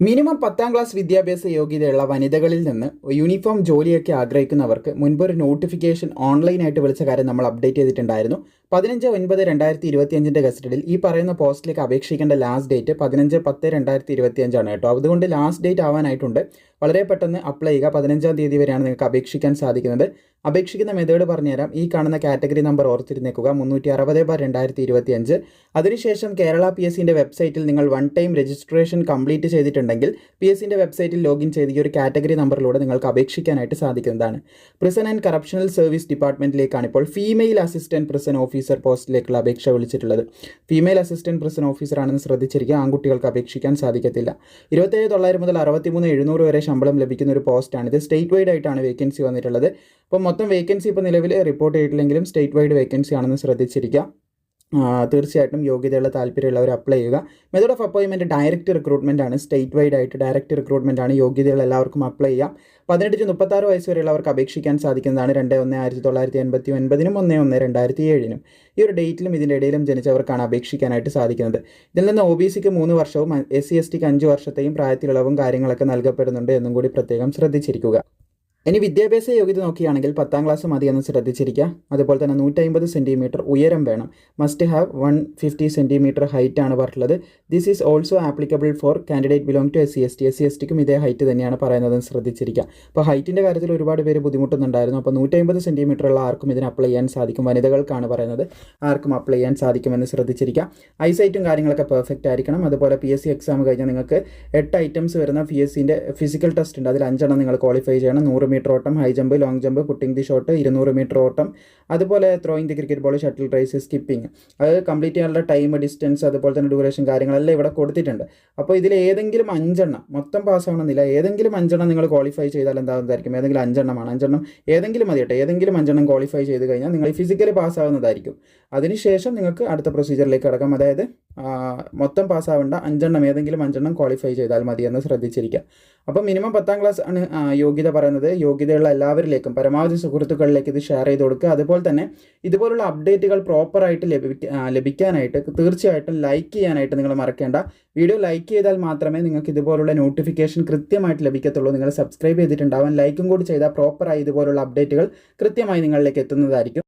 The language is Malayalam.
മിനിമം പത്താം ക്ലാസ് വിദ്യാഭ്യാസ യോഗ്യതയുള്ള വനിതകളിൽ നിന്ന് യൂണിഫോം ജോലിയൊക്കെ ആഗ്രഹിക്കുന്നവർക്ക് മുൻപ് ഒരു നോട്ടിഫിക്കേഷൻ ഓൺലൈനായിട്ട് വിളിച്ച കാര്യം നമ്മൾ അപ്ഡേറ്റ് ചെയ്തിട്ടുണ്ടായിരുന്നു. പതിനഞ്ച് ഒൻപത് രണ്ടായിരത്തി ഇരുപത്തിയഞ്ചിന്റെ കസ്റ്റഡിയിൽ ഈ പറയുന്ന പോസ്റ്റിലേക്ക് അപേക്ഷിക്കേണ്ട ലാസ്റ്റ് ഡേറ്റ് പതിനഞ്ച് പത്ത് രണ്ടായിരത്തി ഇരുപത്തിയഞ്ചാണ് കേട്ടോ. അതുകൊണ്ട് ലാസ്റ്റ് ഡേറ്റ് ആവാനായിട്ടുണ്ട്. വളരെ പെട്ടെന്ന് അപ്ലൈ ചെയ്യുക. പതിനഞ്ചാം തീയതി വരെയാണ് നിങ്ങൾക്ക് അപേക്ഷിക്കാൻ സാധിക്കുന്നത്. അപേക്ഷിക്കുന്ന മെത്തേഡ് പറഞ്ഞുതരാം. ഈ കാണുന്ന കാറ്റഗറി നമ്പർ ഓർത്തിരുന്നേക്കുക. മുന്നൂറ്റി അറുപത് ബാർ രണ്ടായിരത്തി ഇരുപത്തി അഞ്ച് അതിനുശേഷം കേരള പി എസ് സിന്റെ വെബ്സൈറ്റിൽ നിങ്ങൾ വൺ ടൈം രജിസ്ട്രേഷൻ കംപ്ലീറ്റ് ചെയ്തിട്ടുണ്ടെങ്കിൽ പി എസ് സിന്റെ വെബ്സൈറ്റിൽ ലോഗിൻ ചെയ്ത് ഈ ഒരു കാറ്റഗറി നമ്പറിലൂടെ നിങ്ങൾക്ക് അപേക്ഷിക്കാനായിട്ട് സാധിക്കുന്നതാണ്. പ്രിസൺ ആൻഡ് കറപ്ഷണൽ സർവീസ് ഡിപ്പാർട്ട്മെന്റിലേക്കാണ് ഇപ്പോൾ ഫീമെയിൽ അസിസ്റ്റന്റ് പ്രിസൺ ഓഫീസർ പോസ്റ്റിലേക്കുള്ള അപേക്ഷ വിളിച്ചിട്ടുള്ളത്. ഫീമെയിൽ അസിസ്റ്റന്റ് പ്രിസൺ ഓഫീസർ ആണെന്ന് ശ്രദ്ധിച്ചിരിക്കുക ആൺകുട്ടികൾക്ക് അപേക്ഷിക്കാൻ സാധിക്കത്തില്ല. ഇരുപത്തേഴ് തൊള്ളായിരം മുതൽ അറുപത്തിമൂന്ന് എഴുന്നൂറ് വരെ ശമ്പളം ലഭിക്കുന്ന ഒരു പോസ്റ്റാണ് ഇത്. സ്റ്റേറ്റ് വൈഡ് ആയിട്ടാണ് വേക്കൻസി വന്നിട്ടുള്ളത്. അപ്പോൾ മൊത്തം വേക്കൻസി ഇപ്പോൾ നിലവിൽ റിപ്പോർട്ട് ചെയ്തിട്ടില്ലെങ്കിലും സ്റ്റേറ്റ് വൈഡ് വേക്കൻസി ആണെന്ന് ശ്രദ്ധിച്ചിരിക്കുക. തീർച്ചയായിട്ടും യോഗ്യതയുള്ള താല്പര്യമുള്ളവർ അപ്ലൈ ചെയ്യുക. മെത്തേഡ് ഓഫ് അപ്പോയിൻമെന്റ് ഡയറക്റ്റ് റിക്രൂട്ട്മെന്റ് ആണ്. സ്റ്റേറ്റ് വൈഡ് ആയിട്ട് ഡയറക്റ്റ് റിക്രൂട്ട്മെന്റ് ആണ്. യോഗ്യതയുള്ള എല്ലാവർക്കും അപ്ലൈ ചെയ്യാം. പതിനെട്ട് ടു മുപ്പത്താറ് വയസ്സ് വരെയുള്ളവർക്ക് അപേക്ഷിക്കാൻ സാധിക്കുന്നതാണ്. രണ്ട് ഒന്ന് ആയിരത്തി തൊള്ളായിരത്തി എൺപത്തി ഒൻപതിനും ഒന്ന് ഒന്ന് രണ്ടായിരത്തി ഏഴിനും. ഈ ഒരു ഡേറ്റിലും ഇതിന്റെ ഇടയിലും ജനിച്ചവർക്കാണ് അപേക്ഷിക്കാനായിട്ട് സാധിക്കുന്നത്. ഇതിൽ നിന്ന് ഒ ബി സിക്ക് മൂന്ന് വർഷവും എസ് സി എസ് ടിക്ക് അഞ്ച് വർഷത്തെയും പ്രായത്തിലുള്ളവും കാര്യങ്ങളൊക്കെ നൽകപ്പെടുന്നുണ്ട് എന്നും കൂടി പ്രത്യേകം ശ്രദ്ധിച്ചിരിക്കുക. ഇനി വിദ്യാഭ്യാസ യോഗ്യത നോക്കുകയാണെങ്കിൽ പത്താം ക്ലാസ് മതി എന്ന് ശ്രദ്ധിച്ചിരിക്കുക. അതുപോലെ തന്നെ നൂറ്റമ്പത് സെന്റിമീറ്റർ ഉയരം വേണം. Must have one fifty centimetre height ആണ് പറഞ്ഞിട്ടുള്ളത്. This is also applicable for candidate belong to S C S T S C S ടിക്കും ഇതേ ഹൈറ്റ് തന്നെയാണ് പറയുന്നതെന്ന് ശ്രദ്ധിച്ചിരിക്കുക. അപ്പോൾ ഹൈറ്റിന്റെ കാര്യത്തിൽ ഒരുപാട് പേര് ബുദ്ധിമുട്ടുന്നുണ്ടായിരുന്നു. അപ്പോൾ നൂറ്റമ്പത് സെന്റിമീറ്റർ ഉള്ള ആർക്കും ഇതിന് അപ്ലൈ ചെയ്യാൻ സാധിക്കും. വനിതകൾക്കാണ് പറയുന്നത് ആർക്കും അപ്ലൈ ചെയ്യാൻ സാധിക്കുമെന്ന് ശ്രദ്ധിച്ചിരിക്കുക. ഐസൈറ്റും കാര്യങ്ങളൊക്കെ പെർഫെക്റ്റ് ആയിരിക്കണം. അതുപോലെ പി എസ് സി എക്സാം കഴിഞ്ഞാൽ നിങ്ങൾക്ക് എട്ട് ഐറ്റംസ് വരുന്ന പി എസ് സിന്റെ ഫിസിക്കൽ ടെസ്റ്റ് ഉണ്ട്. അതിൽ അഞ്ചെണ്ണം നിങ്ങൾ ക്വാളിഫൈ ചെയ്യണം. നൂറ് മീറ്റർ ഓട്ടം high jump long jump putting the shot ഇരുന്നൂറ് മീറ്റർ ഓട്ടം അതുപോലെ throwing the cricket ball shuttle race skipping അത് കംപ്ലീറ്റ് ചെയ്യാനുള്ള ടൈം ഡിസ്റ്റൻസ് അതുപോലെ തന്നെ ഡ്യൂറേഷൻ കാര്യങ്ങളെല്ലാം ഇവിടെ കൊടുത്തിട്ടുണ്ട്. അപ്പോൾ ഇതിൽ ഏതെങ്കിലും അഞ്ചെണ്ണം മൊത്തം പാസ്സാവണമെന്നില്ല ഏതെങ്കിലും അഞ്ചെണ്ണം നിങ്ങൾ ക്വാളിഫൈ ചെയ്താൽ എന്താകുന്നതായിരിക്കും? ഏതെങ്കിലും അഞ്ചെണ്ണമാണ്. അഞ്ചെണ്ണം ഏതെങ്കിലും മതി കേട്ടോ. ഏതെങ്കിലും അഞ്ചെണ്ണം ക്വാളിഫൈ ചെയ്ത് കഴിഞ്ഞാൽ നിങ്ങൾ ഫിസിക്കലി പാസ്സാവുന്നതായിരിക്കും അതിനുശേഷം നിങ്ങൾക്ക് അടുത്ത പ്രൊസീജിയറിലേക്ക് കടക്കാം. അതായത് മൊത്തം പാസ്സാവേണ്ട അഞ്ചെണ്ണം ഏതെങ്കിലും അഞ്ചെണ്ണം ക്വാളിഫൈ ചെയ്താൽ മതി എന്ന് ശ്രദ്ധിച്ചിരിക്കുക. അപ്പോൾ മിനിമം പത്താം ക്ലാസ് ആണ് യോഗ്യത പറയുന്നത്. യോഗ്യതയുള്ള എല്ലാവരിലേക്കും പരമാവധി സുഹൃത്തുക്കളിലേക്ക് ഇത് ഷെയർ ചെയ്ത് കൊടുക്കുക. അതുപോലെ തന്നെ ഇതുപോലുള്ള അപ്ഡേറ്റുകൾ പ്രോപ്പറായിട്ട് ലഭി ലഭിക്കാനായിട്ട് തീർച്ചയായിട്ടും ലൈക്ക് ചെയ്യാനായിട്ട് നിങ്ങൾ മറക്കേണ്ട. വീഡിയോ ലൈക്ക് ചെയ്താൽ മാത്രമേ നിങ്ങൾക്ക് ഇതുപോലുള്ള നോട്ടിഫിക്കേഷൻ കൃത്യമായിട്ട് ലഭിക്കത്തുള്ളൂ. നിങ്ങൾ സബ്സ്ക്രൈബ് ചെയ്തിട്ടുണ്ടാവാൻ ലൈക്കും കൂടി ചെയ്താൽ പ്രോപ്പറായി ഇതുപോലുള്ള അപ്ഡേറ്റുകൾ കൃത്യമായി നിങ്ങളിലേക്ക് എത്തുന്നതായിരിക്കും.